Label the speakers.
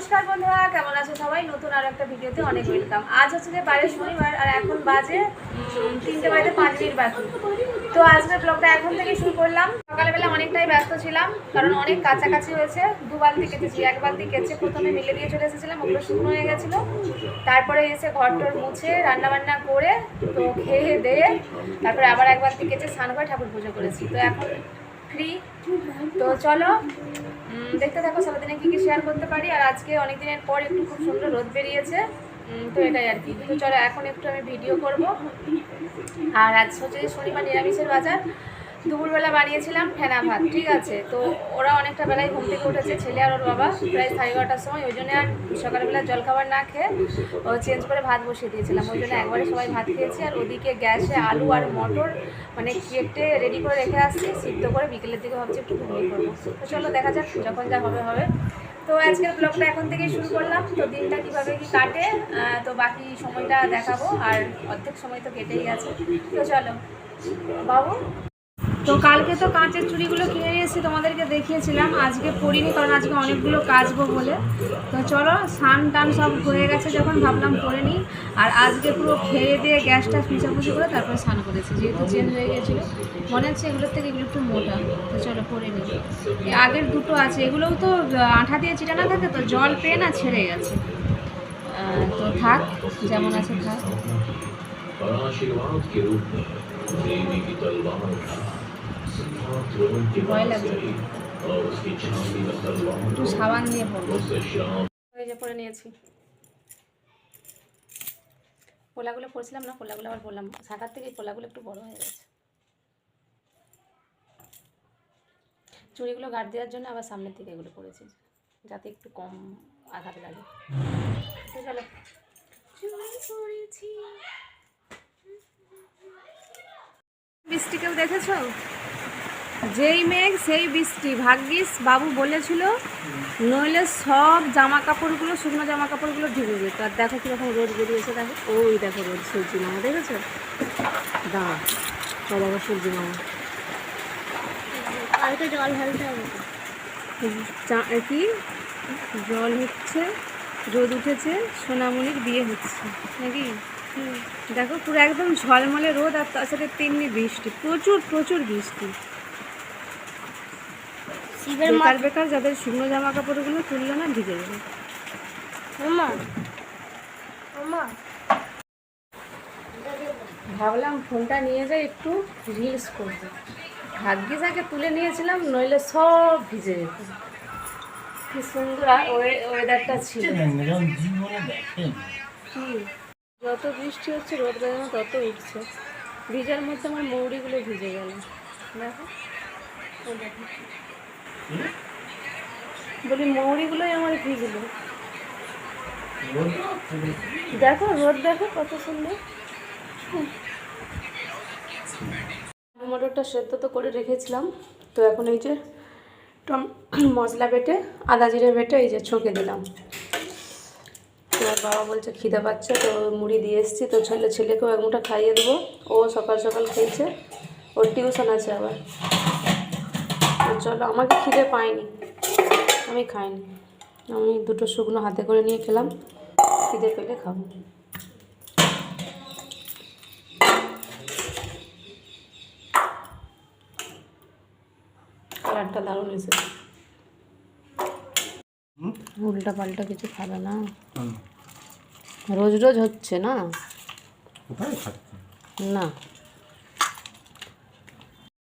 Speaker 1: নমস্কার বন্ধুরা, কেমন আছো সবাই? নতুন আর একটা ভিডিওতে অনেক ওয়েলকাম আজ হচ্ছে যে বাইরের শনিবার আর এখন বাজে তিনটে বাজে পাঁচ মিনিট বাকি। তো আজকের ব্লগটা এখন থেকে শুরু করলাম। সকালবেলা অনেকটাই ব্যস্ত ছিলাম, কারণ অনেক কাছাকাছি হয়েছে। দু বালতি কেটেছি এক বালতি কেচে প্রথমে মিলে দিয়ে চলে এসেছিলাম, ওগুলো শুকনো হয়ে গেছিল। তারপরে এসে ঘর টর মুছে, রান্নাবান্না করে, তো খেয়ে দিয়ে, তারপরে আবার এক বালতি কেচে স্নান করে ঠাকুর পুজো করেছি। তো এখন ফ্রি তো চলো দেখতে থাকো, সারাদিনে কী কী শেয়ার করতে পারি। আর আজকে অনেক দিনের পর একটু খুব সুন্দর রোদ বেরিয়েছে। তো এটাই আর কি। তো চলো, এখন একটু আমি ভিডিও করব। আর আজ হচ্ছে শনিবার নিরামিষের বাজার। দুপুরবেলা বানিয়েছিলাম ফেনা ভাত, ঠিক আছে? তো ওরা অনেকটা বেলায় ঘুম থেকে উঠেছে, ছেলে আর ওর বাবা, প্রায় সাড়ে বারোটার সময়। ওই জন্য আর সকালবেলা জলখাবার না খেয়ে, ও চেঞ্জ করে ভাত বসিয়ে দিয়েছিলাম। ওই জন্য একবারে সবাই ভাত খেয়েছি, আর ওদিকে গ্যাসে আলু আর মটর মানে কেটে রেডি করে রেখে আসছি, সিদ্ধ করে বিকেলের দিকে ভাবছি একটু ঘুমিয়ে করব তো চলো দেখা যাক যখন যা হবে হবে। তো আজকের ব্লগটা এখন থেকেই শুরু করলাম। তো দিনটা কীভাবে কি কাটে তো বাকি সময়টা দেখাবো, আর অর্ধেক সময় তো কেটেই গেছে। তো চলো, বাবু? তো কালকে তো কাঁচের চুড়িগুলো কিনে নিয়ে এসেছি তোমাদেরকে দেখিয়েছিলাম। আজকে পরিনি কারণ আজকে অনেকগুলো কাচবো বলে। তো চলো, স্নান টান সব হয়ে গেছে যখন, ভাবলাম করে নিই। আর আজকে পুরো খেয়ে দিয়ে গ্যাসটা পিছাপুছি করে তারপরে স্নান করেছি। যেহেতু চেঞ্জ হয়ে গেছিল, মনে হচ্ছে এগুলোর থেকে এগুলো একটু মোটা। তো চলো করে নিই। আগের দুটো আছে। এগুলোও তো আঠা দিয়ে চিটানো থাকে তো জল পেয়ে না ছেড়ে গেছে। তো থাক, যেমন আছে থাক। একটু সাবান দিয়ে পরে নিয়েছি। পোলাগুলো পড়ছিলাম না, পোলাগুলো আবার বললাম, সাঁতার থেকে পোলাগুলো একটু বড় হয়ে গেছে। চুড়িগুলো গার্ড দেওয়ার জন্য আবার সামনের থেকে এগুলো পড়েছি যাতে একটু কম আঘাত লাগে। বৃষ্টি কেউ দেখেছ? যেই মেঘ সেই বৃষ্টি। ভাগ্যিস বাবু বলেছিল নইলে সব জামা কাপড়গুলো শুকনো জামা কাপড়গুলো ঢুকে যেত আর দেখো কীরকম রোদ বেরিয়েছে দেখো। ওই দেখো রোদ সূর্যি মামা দেখেছ? দাঁড়া ও দেখো সূর্যি মামা।
Speaker 2: কালকে জল ঢালতে হবে।
Speaker 1: চা- কি? জল হচ্ছে রোদ উঠেছে সোনামণির বিয়ে হচ্ছে। নাকি? দেখো পুরো একদম ঝলমলে রোদ আর তার সাথে তেমনি বৃষ্টি। প্রচুর প্রচুর বৃষ্টি। বেকার বেকার যাদের শুকনো জামা কাপড়গুলো তুললো না ভিজে যাবে।
Speaker 2: মামা মামা
Speaker 1: ভাবলাম ফোনটা নিয়ে যাই একটু রিলস করব। ভাগ্যিস আগে তুলে নিয়েছিলাম নইলে সব ভিজে যেত। কি সুন্দর ওয়েদারটা ছিল। কি? যত বৃষ্টি হচ্ছে রোদ বেরোনো তত উঠছে। ভিজার মধ্যে আমার মৌরিগুলো ভিজে গেল। দেখো দেখো। বলি মৌরিগুলোই আমার ভিজলো দেখো রোদ দেখো কত সুন্দর। আলু মটরটা সেদ্ধ তো করে রেখেছিলাম। তো এখন এই যে টম মশলা বেটে আদা জিরে বেটে এই যে ছকে দিলাম। তোমার বাবা বলছে খিদে পাচ্ছে তো মুড়ি দিয়ে এসেছি। তো ছেলে ছেলেকেও এক মুঠা খাইয়ে দেবো। ও সকাল সকাল খেয়েছে। ওর টিউশন আছে আবার। তো চলো আমাকে খিদে পায়নি। আমি খাইনি। আমি দুটো শুকনো হাতে করে নিয়ে খেলাম। খিদে পেলে খাব। কালারটা দারুণ এসেছে উল্টা পাল্টা কিছু খাবে না। রোজ রোজ হচ্ছে না? না।